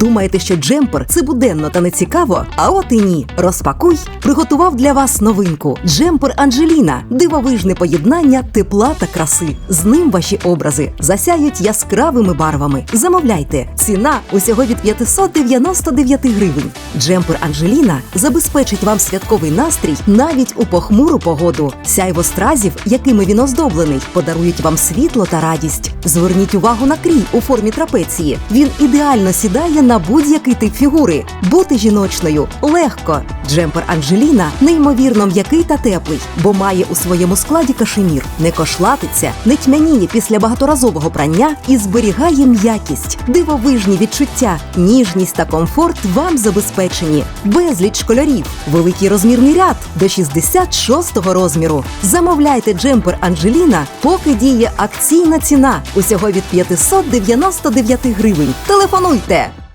Думаєте, що джемпер це буденно та не цікаво? А от і ні. Розпакуй приготував для вас новинку. Джемпер Анджеліна дивовижне поєднання тепла та краси. З ним ваші образи засяють яскравими барвами. Замовляйте. Ціна усього від 599 гривень. Джемпер Анджеліна забезпечить вам святковий настрій навіть у похмуру погоду. Сяйво стразів, якими він оздоблений, подарують вам світло та радість. Зверніть увагу на крій у формі трапеції. Він ідеально сідає на будь-який тип фігури. Бути жіночною легко. Джемпер Анджеліна неймовірно м'який та теплий, бо має у своєму складі кашемір, не кошлатиться, не тьмяніє після багаторазового прання і зберігає м'якість, дивовижні відчуття, ніжність та комфорт вам забезпечені. Безліч кольорів, великий розмірний ряд до 66-го розміру. Замовляйте джемпер Анджеліна, поки діє акційна ціна усього від 599 гривень. Телефонуйте!